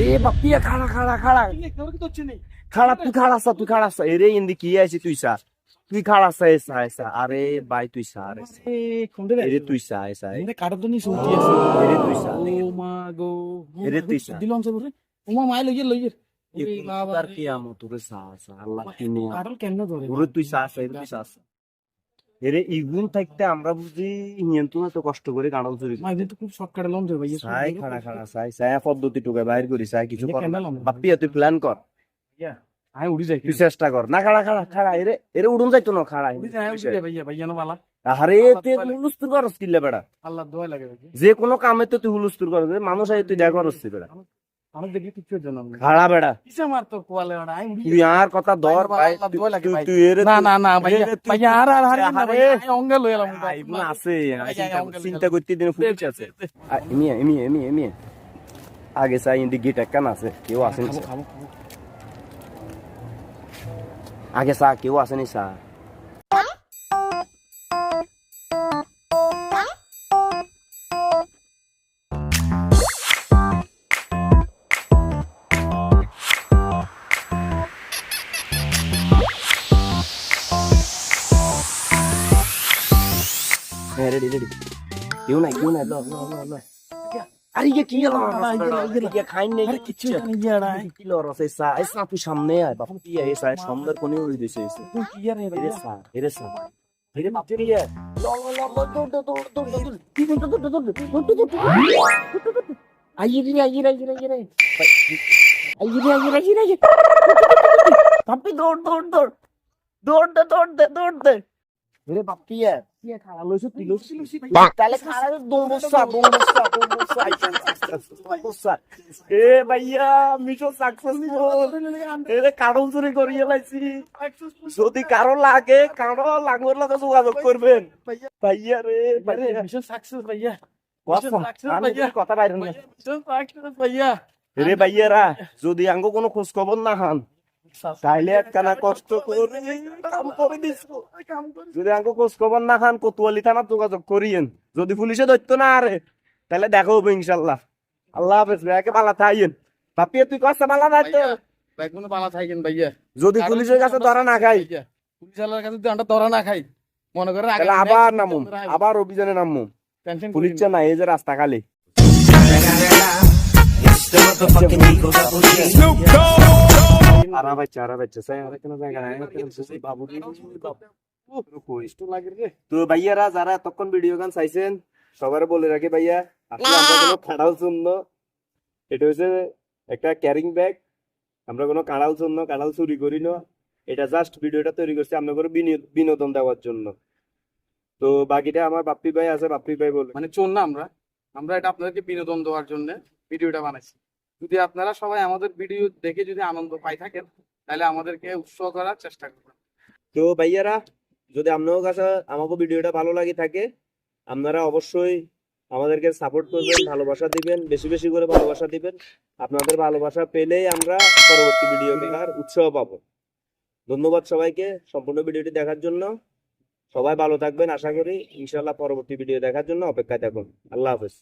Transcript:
রে বাপিয়া খাড়া খাড়া খাড়া। খাড়া তুই খাড়া আসা তুই খাড়া আসা এরে ইন্দি কি আছে তুই সা? তুই খাড়া আসা এসা এসা আরে ভাই তুই সা আরে এরে তুই সা এসা কাটার জন্য এরে তুই সা। ও মা গো। এরে তুই সা। দিলাম সে বলে ও মা মাই লইয়ে লইয়ে। তার কি আমো তোরে সা আসা আল্লাহ কিনে কাটল কেন ধরে? ওরে তুই সা আসা এরে তুই সা। এরে ইগুন থাকতে আমরা বুঝি হিয়েন তো এত কষ্ট করে চুরি তো খুব ভাই সাই খাড়া খাড়া সাই সাই পদ্ধতি টুকে বাইর করি সাই কিছু কর? বাপ্পিয়া তুই প্ল্যান কর। আই উড়ি যাই। তুই চেষ্টা কর। না খাড়া খাড়া খাড়া এরে এরে উড়ুন যাইতো না খাড়া। উড়ি যাই উড়ি যাই ভাইয়া ভাইয়া না বালা। আরে তে হুলুস্তুর করস কিল্লে বেড়া। আল্লাহ দোয়া লাগে যে কোনো কামে তো তুই হুলুস্তুর করস মানুষ আই তুই দেখা করস বেড়া। আমি দেখি কিছু জন্য আগে সাই ইন্দি গিট একখান আছে। কেউ আসেনি আগে চা কেউ আসেনি চা रेडी रेडी क्यों ना क्यों ना लो लो लो আরে ইয়ে কি হলো ইয়ে খাইন নেই কিছু নেই জড়া রসে সা এসা তুই সামনে আয় বাপু কি আয় সা সুন্দর কোনি হই দিছে এসে তুই কি আর রে সা রে সা রে মাপ তুই রে লো লো লো দৌড় দৌড় দৌড় দৌড় কি দৌড় দৌড় দৌড় দৌড় দৌড় আইয়ে রে আইয়ে রে আইয়ে রে আইয়ে রে আইয়ে রে আইয়ে রে আইয়ে রে বাপু দৌড় দৌড় দৌড় দৌড় দে দৌড় দে দৌড় বাপ কি আর যদি কারও লাগে কারও লাঙ্গর লাগে যোগাযোগ করবেন ভাইয়া রে মিশন সাকসেস ভাইয়া কথা বাইরে ভাইয়া রে ভাইয়ারা যদি আঙ্গো কোনো খোঁজ খবর না হান তাইলে একখানা কষ্ট করে কাম করে দিছো। যদি খোঁজ খবর না খান কোতোয়ালি থানা যোগাযোগ করিয়েন। যদি পুলিশে ধরতো না আরে তাহলে দেখা হবে ইনশাল্লাহ। আল্লাহ হাফেজ ভাইয়াকে ভালো থাইয়েন। বাপিয়ে তুই কষ্ট ভালো থাকতো ভাইয়া কোনো যদি পুলিশের কাছে ধরা না খাই। পুলিশ কাছে যদি আমরা ধরা না খাই মনে করে তাহলে আবার নামুম আবার অভিযানে নামুম পুলিশ না। এই যে রাস্তা খালি আরা বাচ্চা তো ভাইয়ারা যারা এতক্ষণ ভিডিও গান চাইছেন সবার বলে রাখি ভাইয়া আসলে আমরা কোনো কাঁড়াল শূন্য এটা হচ্ছে একটা ক্যারিং ব্যাগ আমরা কোনো কাঁড়াল শূন্য কাঁড়াল চুরি করি না এটা জাস্ট ভিডিওটা তৈরি করছি আপনাদের বিনোদন দেওয়ার জন্য তো বাকিটা আমার বাপ্পি ভাই আছে বাপ্পি ভাই বলে মানে চল না আমরা আমরা এটা আপনাদেরকে বিনোদন দেওয়ার জন্য ভিডিওটা বানাইছি যদি আপনারা সবাই আমাদের ভিডিও দেখে যদি আনন্দ পাই থাকেন, তাহলে আমাদেরকে উৎসাহ করার চেষ্টা করবেন। তো ভাইয়ারা, যদি আপনার কাছে আমাকে ভিডিওটা ভালো লাগে থাকে, আপনারা অবশ্যই আমাদেরকে সাপোর্ট করবেন, ভালোবাসা দিবেন, বেশি বেশি করে ভালোবাসা দিবেন। আপনাদের ভালোবাসা পেলেই আমরা পরবর্তী ভিডিও দেখার উৎসাহ পাবো। ধন্যবাদ সবাইকে সম্পূর্ণ ভিডিওটি দেখার জন্য। সবাই ভালো থাকবেন, আশা করি ইনশাল্লাহ পরবর্তী ভিডিও দেখার জন্য অপেক্ষায় থাকুন। আল্লাহ হাফেজ।